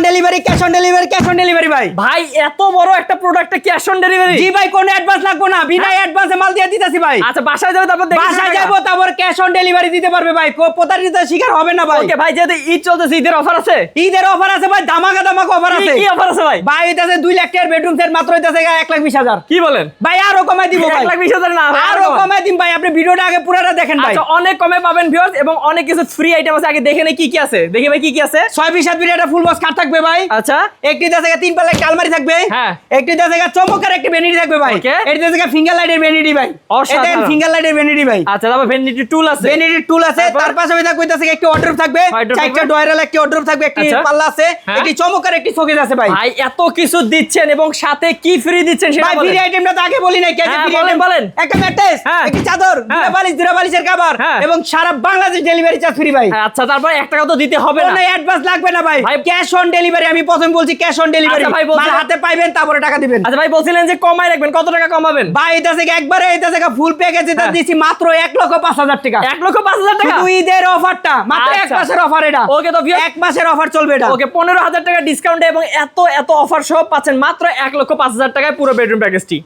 On delivery cash on delivery cash on delivery ভাই। ভাই এত বড় একটা প্রোডাক্টে ক্যাশ অন ডেলিভারি জি ভাই কোনো অ্যাডভান্স লাগবে না। বিনা অ্যাডভান্সে মাল দিয়ে দিতেছি ভাই। আচ্ছা বাসায় যাবে তারপর দেখে বাসায় যাব তারপর ক্যাশ অন ডেলিভারি দিতে পারবে ভাই। কো- প্রতারিত শিকার হবে না ভাই। ওকে ভাই যেহেতু ঈদ চলতেছে ঈদের অফার আছে? ঈদের অফার আছে ভাই ধামাকা ধামাকা অফার আছে। কি অফার আছে ভাই? ভাই হইতাছে দুই লাখ টাকার বেডরুম সেট মাত্র হইতাছে এক লাখ বিশ হাজার। কি বলেন? ভাই আরও কমাই দিব ভাই। এক লাখ বিশ হাজার না আরও কম। কমাই দিন ভাই আপনি ভিডিওটা আগে পুরোটা দেখেন ভাই। আচ্ছা অনেক কমে পাবেন ভিউয়ার্স এবং অনেক কিছু ফ্রি আইটেম আছে। আগে দেখে নেই কি কি আছে। দেখি ভাই কি কি আছে? ছয় বিশ হাত একটা ফুল বক্স কাট থাকবে ভাই। আচ্ছা। একটি দেশে তিন পাল্লা একটা আলমারি থাকবে। হ্যাঁ। একটি দেশে চমৎকার একটি ভ্যানিটি থাকবে ভাই. এটি দেশে ফিঙ্গার লাইটের ভ্যানিটি ভাই। অসাধারণ। এটা ফিঙ্গার লাইটের ভ্যানিটি ভাই। আচ্ছা তারপর ভেনিটি টুল আছে। ভ্যানিটির টুল আছে। তার পাশে থাকবে দেশে একটি অর্ডার থাকবে। চারটা? ডয়ারাল একটি অর্ডার থাকবে একটি আচ্ছা। পাল্লা আছে। হ্যাঁ। একটি চমৎকার একটি শোকেজ আছে ভাই। ভাই এত কিছু দিচ্ছেন এবং সাথে কি ফ্রি দিচ্ছেন সেটা ভাই ফ্রি আইটেমটা তো আগে বলি নাই। কে ফ্রি বলেন, আইটেম বলেন। একটা ম্যাট্রেস হ্যাঁ। একটি চাদর হ্যাঁ। দুটা বালিশ দুটা বালিশের কভার হ্যাঁ। এবং সারা বাংলাদেশ ডেলিভারি চার্জ ফ্রি ভাই। আচ্ছা তারপর এক টাকা তো দিতে হবে না। অ্যাডভান্স লাগবে না ভাই। ক্যাশ অন ডেলিভারি আমি প্রথম বলছি ক্যাশ অন ডেলিভারি ভাই, বলছিলাম- হাতে পাইবেন তারপরে টাকা দিবেন। আচ্ছা ভাই বলছিলেন যে কমাই রাখবেন কত টাকা কমাবেন? ভাই এটা থেকে একবারে এটা থেকে ফুল প্যাকেজ এটা হ্যাঁ। দিছি মাত্র এক লক্ষ পাঁচ হাজার টাকা। এক লক্ষ পাঁচ হাজার টাকা? শুধু ঈদের অফারটা মাত্র এক আচ্ছা। মাসের অফার এটা। ওকে তো এক মাসের অফার চলবে এটা। ওকে পনেরো হাজার টাকা ডিসকাউন্ট এবং এত এত অফার সব পাচ্ছেন মাত্র এক লক্ষ পাঁচ হাজার টাকায় পুরো বেডরুম প্যাকেজটি